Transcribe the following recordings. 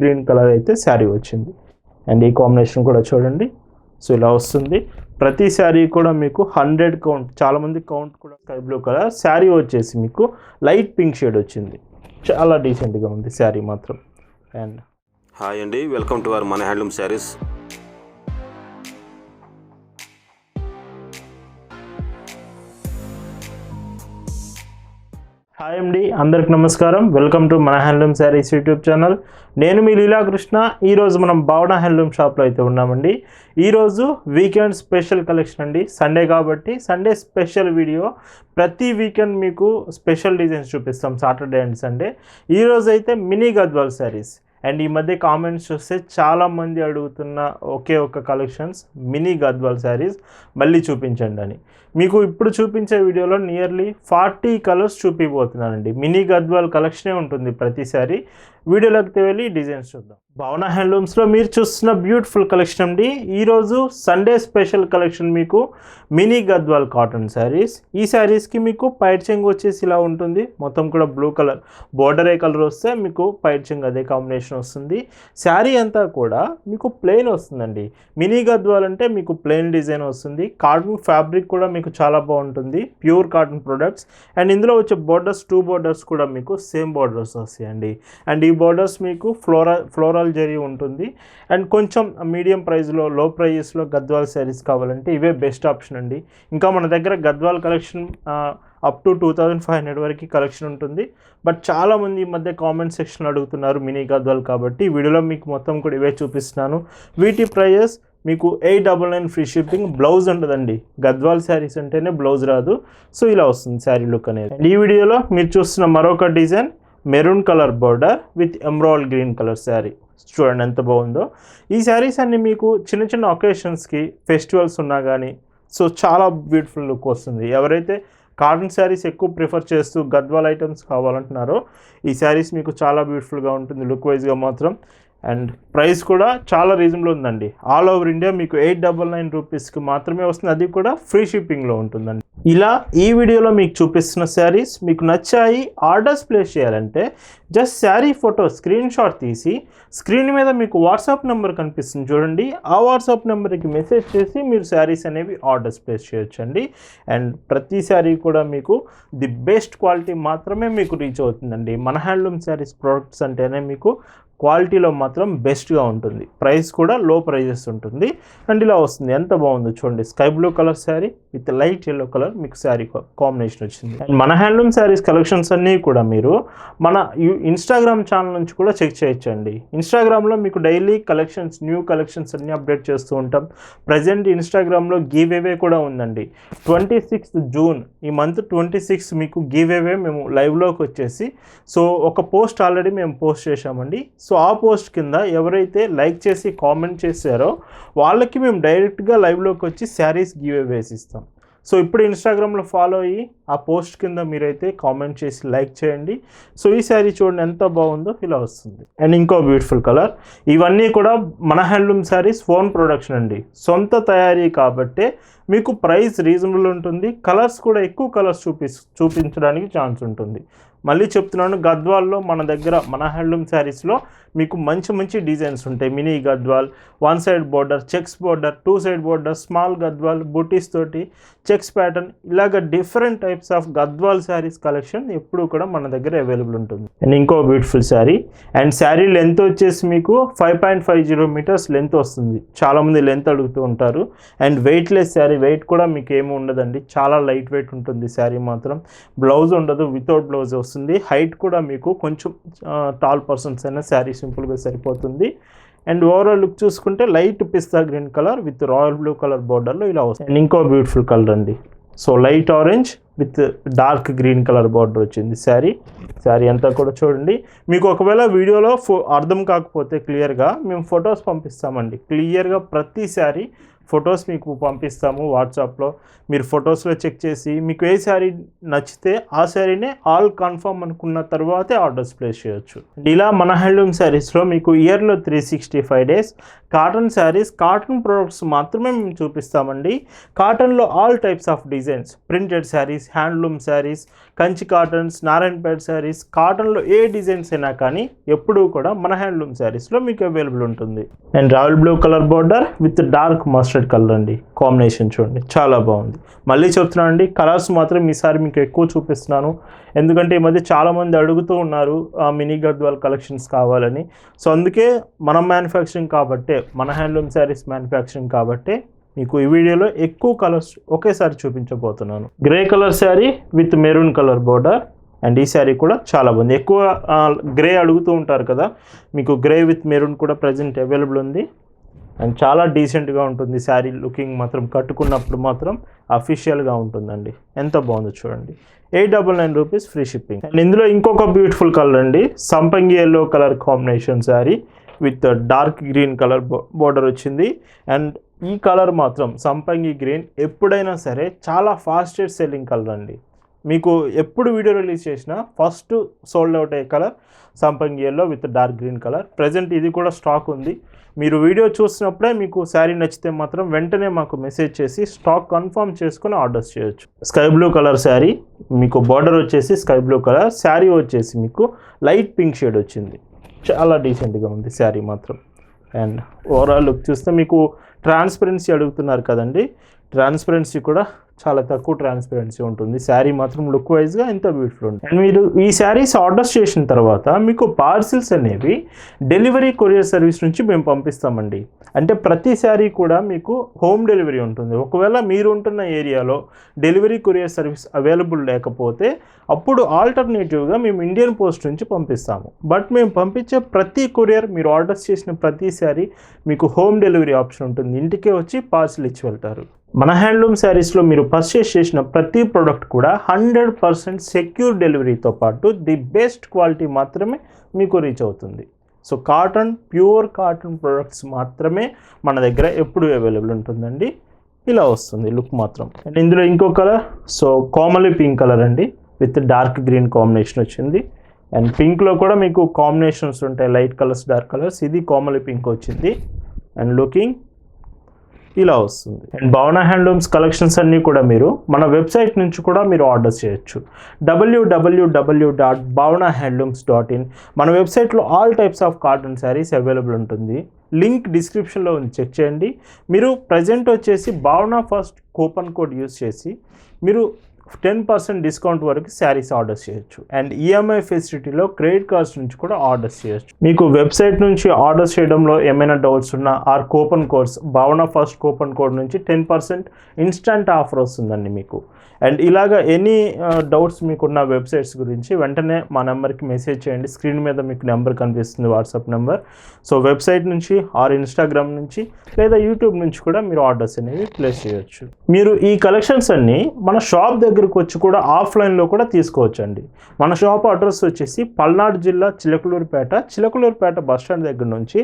Green colour అయితే శారీ వచ్చింది. And ఈ కాంబినేషన్ కూడా చూడండి. సో ఇలా వస్తుంది. ప్రతి శారీ కూడా మీకు హండ్రెడ్ కౌంట్ చాలామంది కౌంట్ కూడా స్కై బ్లూ కలర్ శారీ వచ్చేసి మీకు లైట్ పింక్ షేడ్ వచ్చింది. చాలా డీసెంట్గా ఉంది శారీ మాత్రం. అండ్ హాయ్ అండి వెల్కమ్ టు అవర్ మన హ్యాండ్లూమ్ శారీస్ హాయ్ అండి అందరికి నమస్కారం. వెల్కమ్ టు మన హ్యాండ్లూమ్ శారీస్ యూట్యూబ్ ఛానల్ నేను మీ లీలాకృష్ణ. ఈరోజు మనం భావన హ్యాండ్లూమ్ షాప్లో అయితే ఉన్నామండి. ఈరోజు వీకెండ్ స్పెషల్ కలెక్షన్ అండి. సండే కాబట్టి సండే స్పెషల్ వీడియో ప్రతి వీకెండ్ మీకు స్పెషల్ డిజైన్స్ చూపిస్తాం. సాటర్డే అండ్ సండే ఈరోజు అయితే మినీ గద్వాల్ శారీస్ అండ్ ఈ మధ్య కామెంట్స్ చూస్తే చాలామంది అడుగుతున్న ఒకే ఒక కలెక్షన్స్ మినీ గద్వాల్ శారీస్. మళ్ళీ చూపించండి అని. మీకు ఇప్పుడు చూపించే వీడియోలో నియర్లీ ఫార్టీ కలర్స్ చూపిపోతున్నానండి మినీ గద్వాల్ కలెక్షనే ఉంటుంది ప్రతిసారి వీడియోలోకి వెళ్ళి డిజైన్స్ చూద్దాం. భవన హ్యాండ్లూమ్స్లో మీరు చూస్తున్న బ్యూటిఫుల్ కలెక్షన్ అండి. ఈరోజు సండే స్పెషల్ కలెక్షన్ మీకు మినీ గద్వాల్ కాటన్ శారీస్. ఈ శారీస్కి మీకు పైట్ వచ్చేసి ఇలా ఉంటుంది. మొత్తం కూడా బ్లూ కలర్ బోర్డర్ ఏ కలర్ వస్తే మీకు పైర్చింగ్ అదే కాంబినేషన్ వస్తుంది. శారీ అంతా కూడా మీకు ప్లెయిన్ వస్తుందండి. మినీ గద్వాల్ అంటే మీకు ప్లెయిన్ డిజైన్ వస్తుంది. కాటన్ ఫ్యాబ్రిక్ కూడా మీకు చాలా బాగుంటుంది. Pure cotton products. అండ్ ఇందులో వచ్చే బోర్డర్స్ టూ బోర్డర్స్ కూడా మీకు సేమ్ బోర్డర్స్ వస్తాయండి. అండ్ ఈ బోర్డర్స్ మీకు ఫ్లోరల్ ఫ్లోరల్ జరీ ఉంటుంది. అండ్ కొంచెం మీడియం ప్రైస్లో లో ప్రైజెస్లో గద్వాల్ శారీస్ కావాలంటే ఇవే బెస్ట్ ఆప్షన్ అండి. ఇంకా మన దగ్గర Gadwal collection up to two thousand five hundred వరకు కలెక్షన్ ఉంటుంది. బట్ చాలామంది ఈ మధ్య కామెంట్ సెక్షన్లో అడుగుతున్నారు మినీ గద్వాల్ కాబట్టి వీడియోలో మీకు మొత్తం కూడా ఇవే చూపిస్తున్నాను. వీటి ప్రైజెస్ మీకు eight double nine free shipping blouse ఉండదండి గద్వాల్ శారీస్ అంటేనే బ్లౌజ్ రాదు. సో ఇలా వస్తుంది శారీ లుక్ అనేది. ఈ వీడియోలో మీరు చూస్తున్న మరొక design maroon colour border with emerald green colour sari. చూడండి ఎంత బాగుందో. ఈ శారీస్ అన్ని మీకు చిన్న చిన్న ఒకేషన్స్కి ఫెస్టివల్స్ ఉన్నా కానీ సో చాలా బ్యూటిఫుల్ లుక్ వస్తుంది. ఎవరైతే కాటన్ శారీస్ ఎక్కువ ప్రిఫర్ చేస్తూ గద్వాల్ ఐటమ్స్ కావాలంటున్నారో ఈ శారీస్ మీకు చాలా బ్యూటిఫుల్గా ఉంటుంది. లుక్ వైజ్గా మాత్రం అండ్ ప్రైస్ కూడా చాలా రీజనబుల్ ఉందండి. ఆల్ ఓవర్ ఇండియా మీకు ఎయిట్ డబల్ నైన్ రూపీస్కి మాత్రమే వస్తుంది. అది కూడా ఫ్రీ షిప్పింగ్లో ఉంటుందండి. ఇలా ఈ వీడియోలో మీకు చూపిస్తున్న శారీస్ మీకు నచ్చాయి ఆర్డర్స్ ప్లేస్ చేయాలంటే just sari photo screen shot తీసి స్క్రీన్ మీద మీకు వాట్సాప్ నెంబర్ కనిపిస్తుంది చూడండి. ఆ వాట్సాప్ నెంబర్కి మెసేజ్ చేసి మీరు శారీస్ అనేవి ఆర్డర్స్ ప్లేస్ చేయొచ్చండి. అండ్ ప్రతి శారీ కూడా మీకు ది బెస్ట్ క్వాలిటీ మాత్రమే మీకు రీచ్ అవుతుందండి. మన హ్యాండ్లూమ్ శారీస్ ప్రోడక్ట్స్ అంటేనే మీకు క్వాలిటీలో మాత్రం బెస్ట్గా ఉంటుంది. ప్రైస్ కూడా లో ప్రైజెస్ ఉంటుంది. అండ్ ఇలా వస్తుంది. ఎంత బాగుందో చూడండి. Sky blue colour sari with light yellow colour మీకు శారీ కాంబినేషన్ వచ్చింది. అండ్ మన హ్యాండ్లూమ్ శారీస్ కలెక్షన్స్ అన్నీ కూడా మీరు మన ఇన్స్టాగ్రామ్ ఛానల్ నుంచి కూడా చెక్ చేయొచ్చండి. ఇన్స్టాగ్రామ్లో మీకు డైలీ కలెక్షన్స్ న్యూ కలెక్షన్స్ అన్నీ అప్డేట్ చేస్తూ ఉంటాం. ప్రజెంట్ ఇన్స్టాగ్రామ్లో గివ్ అవే కూడా ఉందండి. ట్వంటీ సిక్స్త్ జూన్ ఈ మంత్ ట్వంటీ సిక్స్ మీకు గివ్ అవే మేము లైవ్లోకి వచ్చేసి సో ఒక పోస్ట్ ఆల్రెడీ మేము పోస్ట్ చేశామండి. సో ఆ పోస్ట్ కింద ఎవరైతే లైక్ చేసి కామెంట్ చేశారో వాళ్ళకి మేము డైరెక్ట్గా లైవ్లోకి వచ్చి శారీస్ గివ్ అవేస్ ఇస్తాం సో ఇప్పుడు ఇన్స్టాగ్రామ్లో ఫాలో అయ్యి ఆ పోస్ట్ కింద మీరైతే కామెంట్ చేసి లైక్ చేయండి. సో ఈ శారీ చూడండి ఎంత బాగుందో ఇలా వస్తుంది. అండ్ ఇంకో బ్యూటిఫుల్ కలర్. ఇవన్నీ కూడా మన హ్యాండ్లూమ్ శారీస్ ఫోన్ ప్రొడక్షన్ అండి. సొంత తయారీ కాబట్టే మీకు ప్రైస్ రీజనబుల్ ఉంటుంది. కలర్స్ కూడా ఎక్కువ కలర్స్ చూపి చూపించడానికి ఛాన్స్ ఉంటుంది. మళ్ళీ చెప్తున్నాను గద్వాల్లో మన దగ్గర మన హ్యాండ్లూమ్ శారీస్లో మీకు మంచి మంచి డిజైన్స్ ఉంటాయి. Mini Gadwal one side border checks border two side border small Gadwal butis తోటి చెక్స్ ప్యాటర్న్ ఇలాగ different types of Gadwal saris collection ఎప్పుడు కూడా మన దగ్గర అవైలబుల్ ఉంటుంది. అండ్ ఇంకో beautiful sari and sari length వచ్చేసి మీకు five point five zero metres length వస్తుంది. చాలామంది లెంత్ అడుగుతూ ఉంటారు. అండ్ వెయిట్లెస్ శారీ వెయిట్ కూడా మీకు ఏమి ఉండదండి. చాలా లైట్ వెయిట్ ఉంటుంది శారీ మాత్రం. బ్లౌజ్ ఉండదు వితౌట్ బ్లౌజ్ వస్తుంది. హైట్ కూడా మీకు కొంచెం టాల్ పర్సన్స్ అయినా శారీ సింపుల్గా సరిపోతుంది. అండ్ ఓవరాల్ లుక్ చూసుకుంటే light pista green colour with royal blue colour బార్డర్లో ఇలా వస్తుంది. అండ్ ఇంకో బ్యూటిఫుల్ కలర్ అండి. So light orange with dark green colour border వచ్చింది శారీ. శారీ అంతా కూడా చూడండి. మీకు ఒకవేళ వీడియోలో ఫో అర్థం కాకపోతే క్లియర్గా మేము ఫొటోస్ పంపిస్తామండి. క్లియర్గా ప్రతి శారీ ఫొటోస్ మీకు పంపిస్తాము వాట్సాప్లో. మీరు ఫొటోస్లో చెక్ చేసి మీకు ఏ శారీ నచ్చితే ఆ శారీనే ఆల్ కన్ఫర్మ్ అనుకున్న తర్వాతే ఆర్డర్స్ ప్లేస్ చేయొచ్చు. ఇలా మన హ్యాండ్లూమ్ శారీస్లో మీకు ఇయర్లో three sixty five days cotton saris cotton products మాత్రమే మేము చూపిస్తామండి. కాటన్లో all types of designs printed saris handloom saris Kanchi cottons Narayanpet saris కాటన్లో ఏ డిజైన్స్ అయినా కానీ ఎప్పుడూ కూడా మన హ్యాండ్లూమ్ శారీస్లో మీకు అవైలబుల్ ఉంటుంది. And royal blue colour border with dark mustard colour అండి. కాంబినేషన్ చూడండి చాలా బాగుంది. మళ్ళీ చెప్తున్నాను అండి కలర్స్ మాత్రం ఈసారి మీకు ఎక్కువ చూపిస్తున్నాను. ఎందుకంటే ఈ మధ్య చాలామంది అడుగుతూ ఉన్నారు ఆ మినీ గద్వాల్ కలెక్షన్స్ కావాలని. సో అందుకే మనం మ్యానుఫ్యాక్చరింగ్ కాబట్టే మన హ్యాండ్లూమ్ శారీస్ మ్యానుఫ్యాక్చరింగ్ కాబట్టే మీకు ఈ వీడియోలో ఎక్కువ కలర్స్ ఒకేసారి చూపించబోతున్నాను. Grey colour sari with maroon colour border and ఈ శారీ కూడా చాలా బాగుంది. ఎక్కువ గ్రే అడుగుతూ ఉంటారు కదా మీకు గ్రే విత్ మెరూన్ కూడా ప్రజెంట్ అవైలబుల్ ఉంది. అండ్ చాలా డీసెంట్గా ఉంటుంది శారీ లుకింగ్ మాత్రం కట్టుకున్నప్పుడు మాత్రం అఫీషియల్గా ఉంటుందండి. ఎంత బాగుందో చూడండి. Eight double nine rupees free shipping and ఇందులో ఇంకొక బ్యూటిఫుల్ కలర్ అండి. సంపంగి yellow colour combination sari with dark green colour border వచ్చింది. అండ్ ఈ కలర్ మాత్రం సంపంగి గ్రీన్ ఎప్పుడైనా సరే చాలా ఫాస్టెస్ట్ సెల్లింగ్ కలర్ అండి. మీకు ఎప్పుడు వీడియో రిలీజ్ చేసినా ఫస్ట్ సోల్డ్ అవుట్ అయ్యే కలర్ సంపంగి yellow with dark green colour. Present ఇది కూడా స్టాక్ ఉంది. మీరు వీడియో చూసినప్పుడే మీకు శారీ నచ్చితే మాత్రం వెంటనే మాకు మెసేజ్ చేసి స్టాక్ కన్ఫర్మ్ చేసుకుని ఆర్డర్స్ చేయొచ్చు. స్కై బ్లూ కలర్ శారీ మీకు బార్డర్ వచ్చేసి స్కై బ్లూ కలర్. శారీ వచ్చేసి మీకు లైట్ పింక్ షేడ్ వచ్చింది. చాలా డీసెంట్గా ఉంది శారీ మాత్రం. అండ్ ఓవరాల్ లుక్ చూస్తే మీకు ట్రాన్స్పరెన్సీ అడుగుతున్నారు కదండి. ట్రాన్స్పరెన్సీ కూడా చాలా తక్కువ ట్రాన్స్పరెన్సీ ఉంటుంది. శారీ మాత్రం లుక్ వైజ్గా ఎంత బ్యూటిఫుల్ ఉంటుంది. అండ్ మీరు ఈ శారీస్ ఆర్డర్స్ చేసిన తర్వాత మీకు పార్సిల్స్ అనేవి డెలివరీ కొరియర్ సర్వీస్ నుంచి మేము పంపిస్తామండి. అంటే ప్రతి శారీ కూడా మీకు హోమ్ డెలివరీ ఉంటుంది. ఒకవేళ మీరు ఉంటున్న ఏరియాలో డెలివరీ కొరియర్ సర్వీస్ అవైలబుల్ లేకపోతే అప్పుడు ఆల్టర్నేటివ్గా మేము ఇండియన్ పోస్ట్ నుంచి పంపిస్తాము. బట్ మేము పంపించే ప్రతి కొరియర్ మీరు ఆర్డర్స్ చేసిన ప్రతి శారీ మీకు హోమ్ డెలివరీ ఆప్షన్ ఉంటుంది. ఇంటికే వచ్చి పార్సిల్ ఇచ్చి వెళ్తారు. మన హ్యాండ్లూమ్ శారీస్లో మీరు పర్చేస్ చేసిన ప్రతి ప్రోడక్ట్ కూడా హండ్రెడ్ పర్సెంట్ సెక్యూర్ డెలివరీతో పాటు ది బెస్ట్ క్వాలిటీ మాత్రమే మీకు రీచ్ అవుతుంది. So cotton pure cotton products మాత్రమే మన దగ్గర ఎప్పుడు అవైలబుల్ ఉంటుందండి. ఇలా వస్తుంది లుక్ మాత్రం. అండ్ ఇందులో ఇంకో colour so commonly pink colour అండి. విత్ డార్క్ గ్రీన్ కాంబినేషన్ వచ్చింది. అండ్ పింక్లో కూడా మీకు కాంబినేషన్స్ ఉంటాయి. లైట్ కలర్స్ డార్క్ కలర్స్ ఇది కామలీ పింక్ వచ్చింది. అండ్ లుకింగ్ ఇలా వస్తుంది. అండ్ భావన హ్యాండ్లూమ్స్ కలెక్షన్స్ అన్నీ కూడా మీరు మన వెబ్సైట్ నుంచి కూడా మీరు ఆర్డర్ చేయొచ్చు. W W W dot Bhavana handlooms dot in మన వెబ్సైట్లో all types of cotton saris available ఉంటుంది లింక్ డిస్క్రిప్షన్లో ఉంది. చెక్ చేయండి. మీరు ప్రజెంట్ వచ్చేసి భావన ఫస్ట్ కూపన్ కోడ్ యూస్ చేసి మీరు టెన్ పర్సెంట్ డిస్కౌంట్ వరకు శారీస్ ఆర్డర్ చేయొచ్చు. అండ్ ఈఎంఐ ఫెసిలిటీలో క్రెడిట్ కార్డ్స్ నుంచి కూడా ఆర్డర్ చేయొచ్చు. మీకు వెబ్సైట్ నుంచి ఆర్డర్ చేయడంలో ఏమైనా డౌట్స్ ఉన్నా or coupon codes Bhavana first coupon code నుంచి టెన్ పర్సెంట్ ఇన్స్టంట్ ఆఫర్ వస్తుందండి మీకు. అండ్ ఇలాగ ఎనీ డౌట్స్ మీకున్న వెబ్సైట్స్ గురించి వెంటనే మా నెంబర్కి మెసేజ్ చేయండి. స్క్రీన్ మీద మీకు నెంబర్ కనిపిస్తుంది వాట్సాప్ నెంబర్. సో వెబ్సైట్ నుంచి ఆర్ ఇన్స్టాగ్రామ్ నుంచి లేదా యూట్యూబ్ నుంచి కూడా మీరు ఆర్డర్స్ అనేవి ప్లేస్ చేయొచ్చు. మీరు ఈ కలెక్షన్స్ అన్నీ మన షాప్ దగ్గర దగ్గరకు వచ్చి కూడా ఆఫ్లైన్లో కూడా తీసుకోవచ్చండి. మన షాప్ అడ్రస్ వచ్చేసి పల్నాడు జిల్లా చిలకలూరుపేట చిలకలూరుపేట బస్ స్టాండ్ దగ్గర నుంచి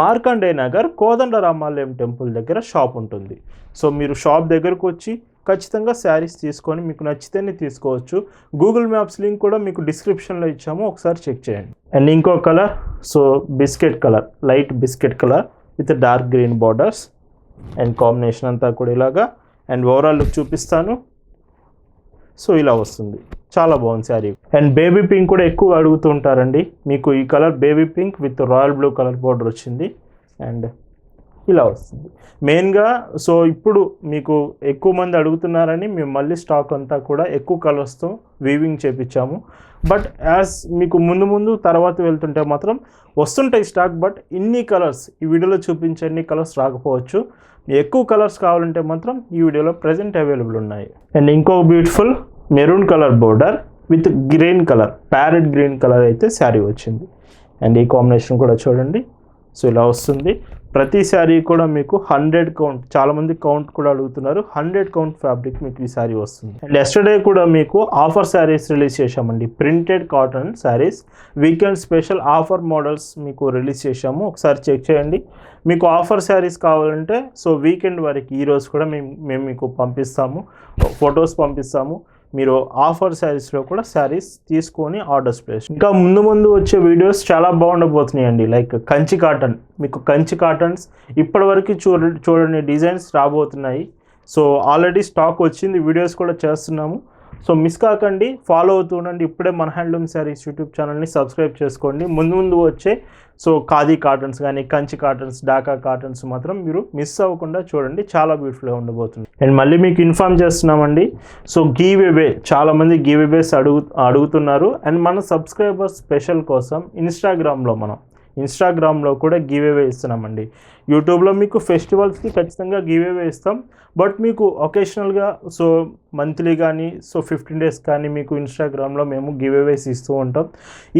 మార్కండే నగర్ కోదండ రామాలయం టెంపుల్ దగ్గర షాప్ ఉంటుంది. సో మీరు షాప్ దగ్గరకు వచ్చి ఖచ్చితంగా శారీస్ తీసుకొని మీకు నచ్చితేనే తీసుకోవచ్చు. గూగుల్ మ్యాప్స్ లింక్ కూడా మీకు డిస్క్రిప్షన్లో ఇచ్చాము. ఒకసారి చెక్ చేయండి. అండ్ ఇంకో colour so biscuit colour light biscuit colour with dark green borders. And combination అంతా కూడా ఇలాగా. అండ్ ఓవరాల్ లుక్ చూపిస్తాను. సో ఇలా వస్తుంది. చాలా బాగుంది శారీ. అండ్ బేబీ పింక్ కూడా ఎక్కువ అడుగుతూ ఉంటారండి. మీకు ఈ colour baby pink with royal blue colour border వచ్చింది. అండ్ ఇలా వస్తుంది. మెయిన్గా సో ఇప్పుడు మీకు ఎక్కువ మంది అడుగుతున్నారని మేము మళ్ళీ స్టాక్ అంతా కూడా ఎక్కువ కలర్స్తో వీవింగ్ చేపించాము. బట్ యాజ్ మీకు ముందు ముందు తర్వాత వెళ్తుంటే మాత్రం వస్తుంటాయి స్టాక్ బట్ ఇన్ని కలర్స్ ఈ వీడియోలో చూపించే అన్ని కలర్స్ రాకపోవచ్చు. ఎక్కువ కలర్స్ కావాలంటే మాత్రం ఈ వీడియోలో ప్రజెంట్ అవైలబుల్ ఉన్నాయి. అండ్ ఇంకో beautiful maroon colour border with green colour parrot green colour అయితే శారీ వచ్చింది. అండ్ ఈ కాంబినేషన్ కూడా చూడండి. సో ఇలా వస్తుంది. ప్రతి శారీ కూడా మీకు హండ్రెడ్ కౌంట్ చాలామంది కౌంట్ కూడా అడుగుతున్నారు. హండ్రెడ్ కౌంట్ ఫ్యాబ్రిక్ మీకు ఈ శారీ వస్తుంది. అండ్ ఎస్టర్డే కూడా మీకు ఆఫర్ శారీస్ రిలీజ్ చేశామండి. Printed cotton saris weekend special offer models మీకు రిలీజ్ చేశాము. ఒకసారి చెక్ చేయండి. మీకు ఆఫర్ శారీస్ కావాలంటే సో వీకెండ్ వరకు ఈరోజు కూడా మేము మేము మీకు పంపిస్తాము. ఫొటోస్ పంపిస్తాము. మీరు ఆఫర్ శారీస్లో కూడా శారీస్ తీసుకొని ఆర్డర్స్ ప్లేస్. ఇంకా ముందు ముందు వచ్చే వీడియోస్ చాలా బాగుండబోతున్నాయండి. Like Kanchi cotton. మీకు కంచి కాటన్స్ ఇప్పటివరకు చూడ చూడని డిజైన్స్ రాబోతున్నాయి. సో ఆల్రెడీ స్టాక్ వచ్చింది. వీడియోస్ కూడా చేస్తున్నాము. సో మిస్ కాకండి ఫాలో అవుతూ ఉండండి. ఇప్పుడే మన హ్యాండ్లూమ్ శారీస్ యూట్యూబ్ ఛానల్ని సబ్స్క్రైబ్ చేసుకోండి. ముందు ముందు వచ్చే సో ఖాదీ కాటన్స్ కానీ కంచి కాటన్స్ డాకా కాటన్స్ మాత్రం మీరు మిస్ అవ్వకుండా చూడండి. చాలా బ్యూటిఫుల్గా ఉండబోతుంది. అండ్ మళ్ళీ మీకు ఇన్ఫామ్ చేస్తున్నామండి. సో గీవ్ చాలామంది గీవ్ అడుగు అడుగుతున్నారు. అండ్ మన సబ్స్క్రైబర్స్ స్పెషల్ కోసం ఇన్స్టాగ్రామ్లో మనం ఇన్స్టాగ్రామ్లో కూడా గివ్ అవే ఇస్తున్నామండి యూట్యూబ్లో మీకు ఫెస్టివల్స్కి ఖచ్చితంగా గివ్ ఇస్తాం. బట్ మీకు ఒకేషనల్గా సో మంత్లీ కానీ సో ఫిఫ్టీన్ డేస్ కానీ మీకు ఇన్స్టాగ్రామ్లో మేము గివ్ అవేస్ ఇస్తూ ఉంటాం.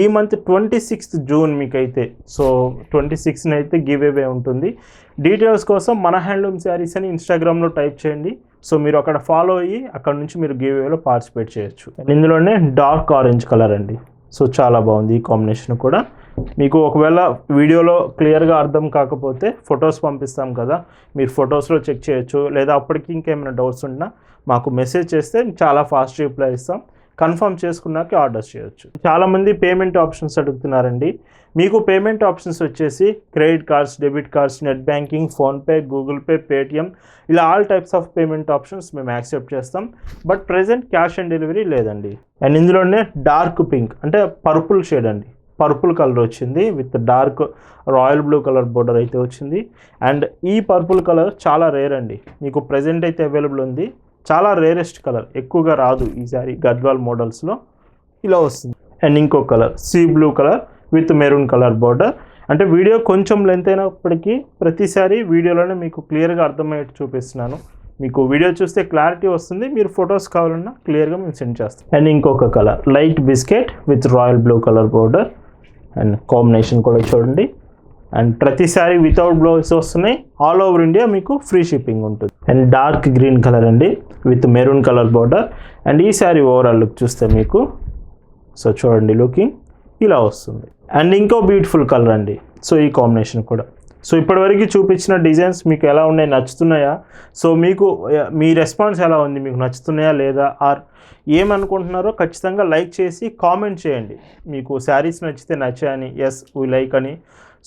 ఈ మంత్ ట్వంటీ సిక్స్త్ జూన్ మీకైతే సో ట్వంటీ సిక్స్ని అయితే గివ్ అవే ఉంటుంది. డీటెయిల్స్ కోసం మన హ్యాండ్లూమ్ శారీస్ అని ఇన్స్టాగ్రామ్లో టైప్ చేయండి. సో మీరు అక్కడ ఫాలో అయ్యి అక్కడ నుంచి మీరు గివ్ పార్టిసిపేట్ చేయొచ్చు. ఇందులోనే డార్క్ ఆరెంజ్ కలర్ అండి. సో చాలా బాగుంది ఈ కాంబినేషన్ కూడా. మీకు ఒకవేళ వీడియోలో క్లియర్గా అర్థం కాకపోతే ఫొటోస్ పంపిస్తాం కదా. మీరు ఫొటోస్లో చెక్ చేయొచ్చు. లేదా అప్పటికి ఇంకేమైనా డౌట్స్ ఉన్నా మాకు మెసేజ్ చేస్తే చాలా ఫాస్ట్ రిప్లై ఇస్తాం. కన్ఫర్మ్ చేసుకున్నాక ఆర్డర్స్ చేయొచ్చు. చాలామంది పేమెంట్ ఆప్షన్స్ అడుగుతున్నారండి. మీకు పేమెంట్ ఆప్షన్స్ వచ్చేసి credit cards debit cards net banking PhonePe Google Pay Paytm ఇలా all types of payment options మేము యాక్సెప్ట్ చేస్తాం. But present cash on delivery లేదండి. అండ్ ఇందులోనే డార్క్ పింక్ అంటే పర్పుల్ షేడ్ అండి. పర్పుల్ కలర్ వచ్చింది with dark royal blue colour border అయితే వచ్చింది. అండ్ ఈ పర్పుల్ కలర్ చాలా రేర్ అండి. మీకు ప్రజెంట్ అయితే అవైలబుల్ ఉంది. చాలా రేరెస్ట్ కలర్ ఎక్కువగా రాదు ఈసారి గద్వాల్ మోడల్స్లో ఇలా వస్తుంది. అండ్ ఇంకో colour sea blue colour with maroon colour border. అంటే వీడియో కొంచెం లెంత్ అయినప్పటికీ ప్రతిసారి వీడియోలోనే మీకు క్లియర్గా అర్థమయ్యేట్టు చూపిస్తున్నాను. మీకు వీడియో చూస్తే క్లారిటీ వస్తుంది. మీరు ఫొటోస్ కావాలన్నా క్లియర్గా మేము సెండ్ చేస్తాం. అండ్ ఇంకొక colour light biscuit with royal blue colour border and combination కూడా చూడండి. అండ్ ప్రతిసారి వితౌట్ బ్లౌజ్ వస్తున్నాయి. ఆల్ ఓవర్ ఇండియా మీకు ఫ్రీ షిప్పింగ్ ఉంటుంది. అండ్ డార్క్ గ్రీన్ కలర్ అండి. With maroon colour border and ఈ శారీ ఓవరాల్ లుక్ చూస్తే మీకు సో చూడండి లుకింగ్ ఇలా వస్తుంది. అండ్ ఇంకో బ్యూటిఫుల్ కలర్ అండి. సో ఈ కాంబినేషన్ కూడా. సో ఇప్పటివరకు చూపించిన డిజైన్స్ మీకు ఎలా ఉన్నాయి నచ్చుతున్నాయా? సో మీకు మీ రెస్పాన్స్ ఎలా ఉంది మీకు నచ్చుతున్నాయా లేదా? ఆర్ ఏమనుకుంటున్నారో ఖచ్చితంగా లైక్ చేసి కామెంట్ చేయండి. మీకు శారీస్ నచ్చితే నచ్చాయని ఎస్ వీ లైక్ అని.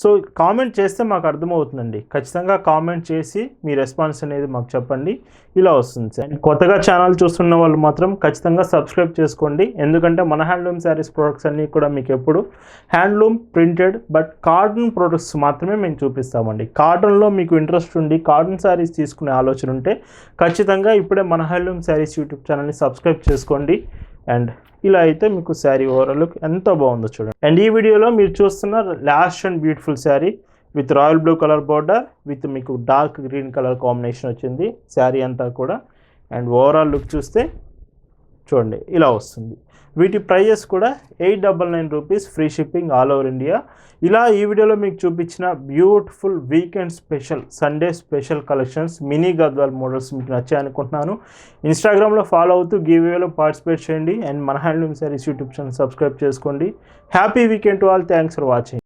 సో కామెంట్ చేస్తే మాకు అర్థమవుతుందండి. ఖచ్చితంగా కామెంట్ చేసి మీ రెస్పాన్స్ అనేది మాకు చెప్పండి. ఇలా వస్తుంది సార్. కొత్తగా ఛానల్ చూస్తున్న వాళ్ళు మాత్రం ఖచ్చితంగా సబ్స్క్రైబ్ చేసుకోండి. ఎందుకంటే మన హ్యాండ్లూమ్ శారీస్ ప్రొడక్ట్స్ అన్నీ కూడా మీకు ఎప్పుడు handloom printed but cartoon products మాత్రమే మేము చూపిస్తామండి. కార్టూన్లో మీకు ఇంట్రెస్ట్ ఉండి కార్టూన్ శారీస్ తీసుకునే ఆలోచన ఉంటే ఖచ్చితంగా ఇప్పుడే మన హ్యాండ్లూమ్ శారీస్ యూట్యూబ్ ఛానల్ని సబ్స్క్రైబ్ చేసుకోండి. అండ్ ఇలా అయితే మీకు శారీ ఓవరాల్ లుక్ ఎంత బాగుందో చూడండి. అండ్ ఈ వీడియోలో మీరు చూస్తున్న last and beautiful sari with royal blue colour border with మీకు డార్క్ గ్రీన్ కలర్ కాంబినేషన్ వచ్చింది. శారీ అంతా కూడా. అండ్ ఓవరాల్ లుక్ చూస్తే చూడండి ఇలా వస్తుంది. వీటి ప్రైజెస్ కూడా eight double nine rupees free shipping all over India. ఇలా ఈ వీడియోలో మీకు చూపించిన beautiful weekend special Sunday special collections mini Gadwal models మీకు నచ్చాయి అనుకుంటున్నాను. ఇన్స్టాగ్రామ్లో ఫాలో అవుతూ గివ్ పార్టిసిపేట్ చేయండి. అండ్ మన handloom saris YouTube channel subscribe చేసుకోండి. Happy weekend to all. Thanks for watching.